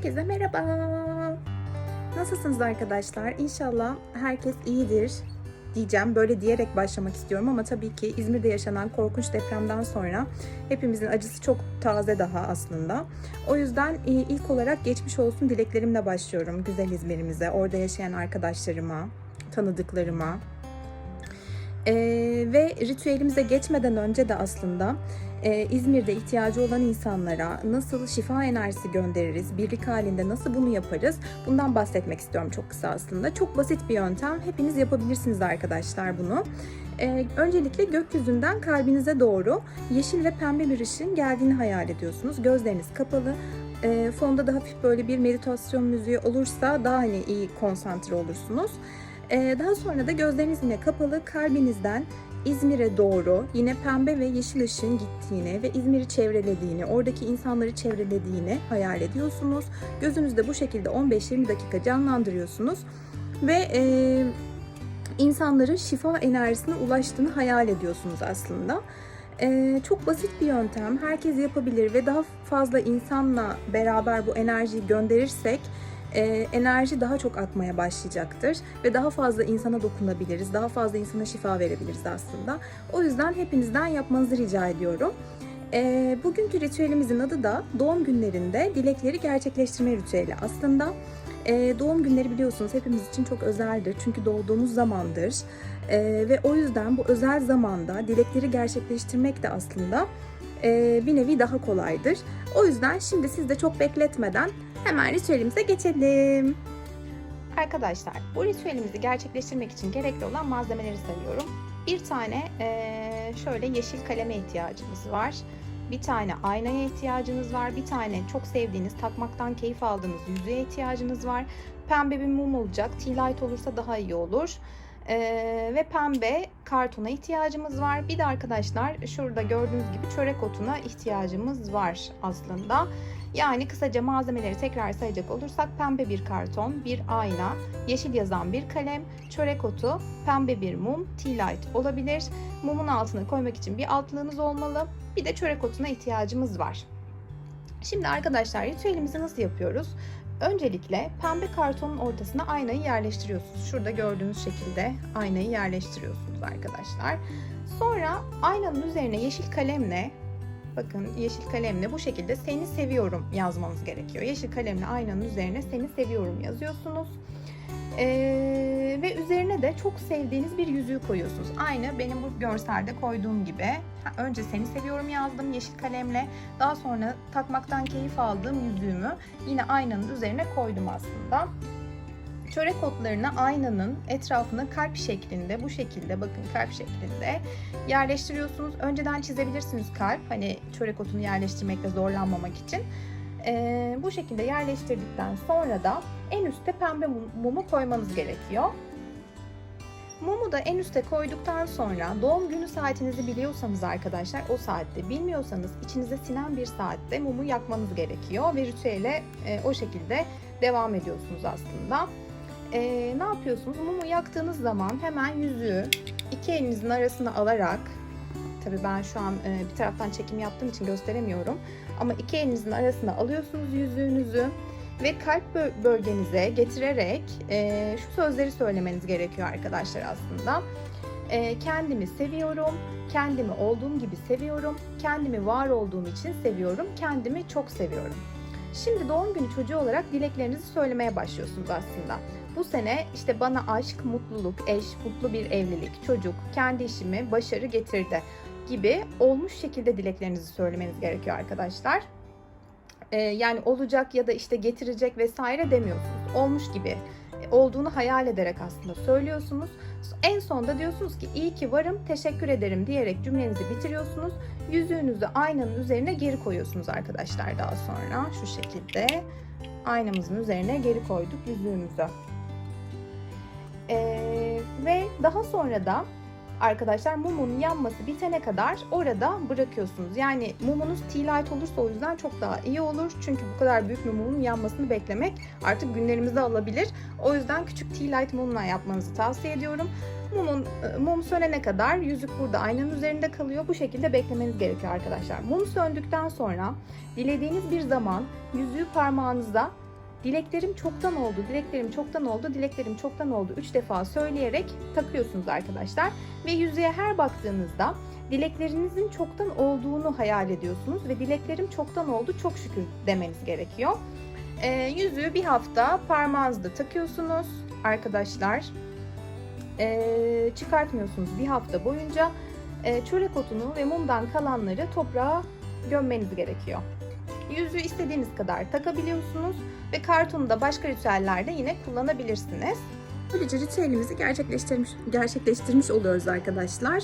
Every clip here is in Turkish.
Herkese merhaba. Nasılsınız arkadaşlar? İnşallah herkes iyidir diyeceğim. Böyle diyerek başlamak istiyorum ama tabii ki İzmir'de yaşanan korkunç depremden sonra hepimizin acısı çok taze daha aslında. O yüzden e, ilk olarak geçmiş olsun dileklerimle başlıyorum güzel İzmir'imize, orada yaşayan arkadaşlarıma, tanıdıklarıma, ee, ve ritüelimize geçmeden önce de aslında e, İzmir'de ihtiyacı olan insanlara nasıl şifa enerjisi göndeririz, birlik halinde nasıl bunu yaparız bundan bahsetmek istiyorum çok kısa aslında. Çok basit bir yöntem, hepiniz yapabilirsiniz arkadaşlar bunu. Ee, öncelikle gökyüzünden kalbinize doğru yeşil ve pembe bir ışığın geldiğini hayal ediyorsunuz. Gözleriniz kapalı, e, fonda da hafif böyle bir meditasyon müziği olursa daha hani iyi konsantre olursunuz. Ee, daha sonra da gözleriniz yine kapalı, kalbinizden İzmir'e doğru yine pembe ve yeşil ışığın gittiğini ve İzmir'i çevrelediğini, oradaki insanları çevrelediğini hayal ediyorsunuz. Gözünüzde bu şekilde 15-20 dakika canlandırıyorsunuz ve e, insanların şifa enerjisine ulaştığını hayal ediyorsunuz aslında. Ee, çok basit bir yöntem. Herkes yapabilir ve daha fazla insanla beraber bu enerjiyi gönderirsek e, enerji daha çok akmaya başlayacaktır ve daha fazla insana dokunabiliriz, daha fazla insana şifa verebiliriz aslında. O yüzden hepinizden yapmanızı rica ediyorum. E, bugünkü ritüelimizin adı da doğum günlerinde dilekleri gerçekleştirme ritüeli. Aslında e, doğum günleri biliyorsunuz hepimiz için çok özeldir çünkü doğduğumuz zamandır e, ve o yüzden bu özel zamanda dilekleri gerçekleştirmek de aslında e, bir nevi daha kolaydır. O yüzden şimdi siz de çok bekletmeden hemen ritüelimize geçelim. Arkadaşlar bu ritüelimizi gerçekleştirmek için gerekli olan malzemeleri sayıyorum. Bir tane şöyle yeşil kaleme ihtiyacımız var. Bir tane aynaya ihtiyacınız var. Bir tane çok sevdiğiniz, takmaktan keyif aldığınız yüzüğe ihtiyacınız var. Pembe bir mum olacak. Tea light olursa daha iyi olur. Ee, ve pembe kartona ihtiyacımız var. Bir de arkadaşlar şurada gördüğünüz gibi çörek otuna ihtiyacımız var aslında. Yani kısaca malzemeleri tekrar sayacak olursak pembe bir karton, bir ayna, yeşil yazan bir kalem, çörek otu, pembe bir mum, tea light olabilir. Mumun altına koymak için bir altlığınız olmalı. Bir de çörek otuna ihtiyacımız var. Şimdi arkadaşlar ritüelimizi nasıl yapıyoruz? Öncelikle pembe kartonun ortasına aynayı yerleştiriyorsunuz. Şurada gördüğünüz şekilde aynayı yerleştiriyorsunuz arkadaşlar. Sonra aynanın üzerine yeşil kalemle bakın yeşil kalemle bu şekilde seni seviyorum yazmanız gerekiyor. Yeşil kalemle aynanın üzerine seni seviyorum yazıyorsunuz. Ee, de çok sevdiğiniz bir yüzüğü koyuyorsunuz. Aynı benim bu görselde koyduğum gibi. Önce seni seviyorum yazdım yeşil kalemle. Daha sonra takmaktan keyif aldığım yüzüğümü yine aynanın üzerine koydum aslında. Çörek otlarını aynanın etrafına kalp şeklinde bu şekilde bakın kalp şeklinde yerleştiriyorsunuz. Önceden çizebilirsiniz kalp hani çörek otunu yerleştirmekte zorlanmamak için. Ee, bu şekilde yerleştirdikten sonra da en üste pembe mum- mumu koymanız gerekiyor. Mumu da en üste koyduktan sonra doğum günü saatinizi biliyorsanız arkadaşlar o saatte bilmiyorsanız içinize sinen bir saatte mumu yakmanız gerekiyor ve ritüele e, o şekilde devam ediyorsunuz aslında. E, ne yapıyorsunuz? Mumu yaktığınız zaman hemen yüzüğü iki elinizin arasına alarak tabii ben şu an e, bir taraftan çekim yaptığım için gösteremiyorum ama iki elinizin arasına alıyorsunuz yüzüğünüzü ve kalp bö- bölgenize getirerek e, şu sözleri söylemeniz gerekiyor arkadaşlar aslında. E, kendimi seviyorum, kendimi olduğum gibi seviyorum, kendimi var olduğum için seviyorum, kendimi çok seviyorum. Şimdi doğum günü çocuğu olarak dileklerinizi söylemeye başlıyorsunuz aslında. Bu sene işte bana aşk, mutluluk, eş, mutlu bir evlilik, çocuk, kendi işimi, başarı getirdi gibi olmuş şekilde dileklerinizi söylemeniz gerekiyor arkadaşlar. Ee, yani olacak ya da işte getirecek vesaire demiyorsunuz. Olmuş gibi e, olduğunu hayal ederek aslında söylüyorsunuz. En sonda diyorsunuz ki iyi ki varım, teşekkür ederim diyerek cümlenizi bitiriyorsunuz. Yüzüğünüzü aynanın üzerine geri koyuyorsunuz arkadaşlar daha sonra şu şekilde. Aynamızın üzerine geri koyduk yüzüğümüzü. Ee, ve daha sonra da arkadaşlar mumun yanması bitene kadar orada bırakıyorsunuz. Yani mumunuz tea light olursa o yüzden çok daha iyi olur. Çünkü bu kadar büyük bir mumun yanmasını beklemek artık günlerimizi alabilir. O yüzden küçük tea light mumla yapmanızı tavsiye ediyorum. Mumun, e, mum sönene kadar yüzük burada aynanın üzerinde kalıyor. Bu şekilde beklemeniz gerekiyor arkadaşlar. Mum söndükten sonra dilediğiniz bir zaman yüzüğü parmağınıza dileklerim çoktan oldu, dileklerim çoktan oldu, dileklerim çoktan oldu 3 defa söyleyerek takıyorsunuz arkadaşlar. Ve yüzüğe her baktığınızda dileklerinizin çoktan olduğunu hayal ediyorsunuz ve dileklerim çoktan oldu çok şükür demeniz gerekiyor. Ee, yüzüğü bir hafta parmağınızda takıyorsunuz arkadaşlar. Ee, çıkartmıyorsunuz bir hafta boyunca. Ee, çörek otunu ve mumdan kalanları toprağa gömmeniz gerekiyor. Yüzüğü istediğiniz kadar takabiliyorsunuz ve kartonu da başka ritüellerde yine kullanabilirsiniz. Böylece ritüelimizi gerçekleştirmiş, gerçekleştirmiş oluyoruz arkadaşlar.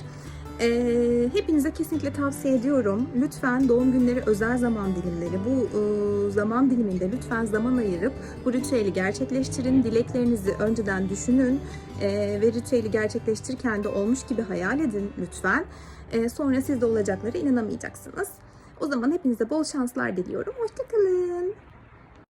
Ee, hepinize kesinlikle tavsiye ediyorum. Lütfen doğum günleri özel zaman dilimleri bu e, zaman diliminde lütfen zaman ayırıp bu ritüeli gerçekleştirin. Dileklerinizi önceden düşünün e, ve ritüeli gerçekleştirirken de olmuş gibi hayal edin lütfen. E, sonra sizde olacaklara inanamayacaksınız. O zaman hepinize bol şanslar diliyorum. Hoşçakalın.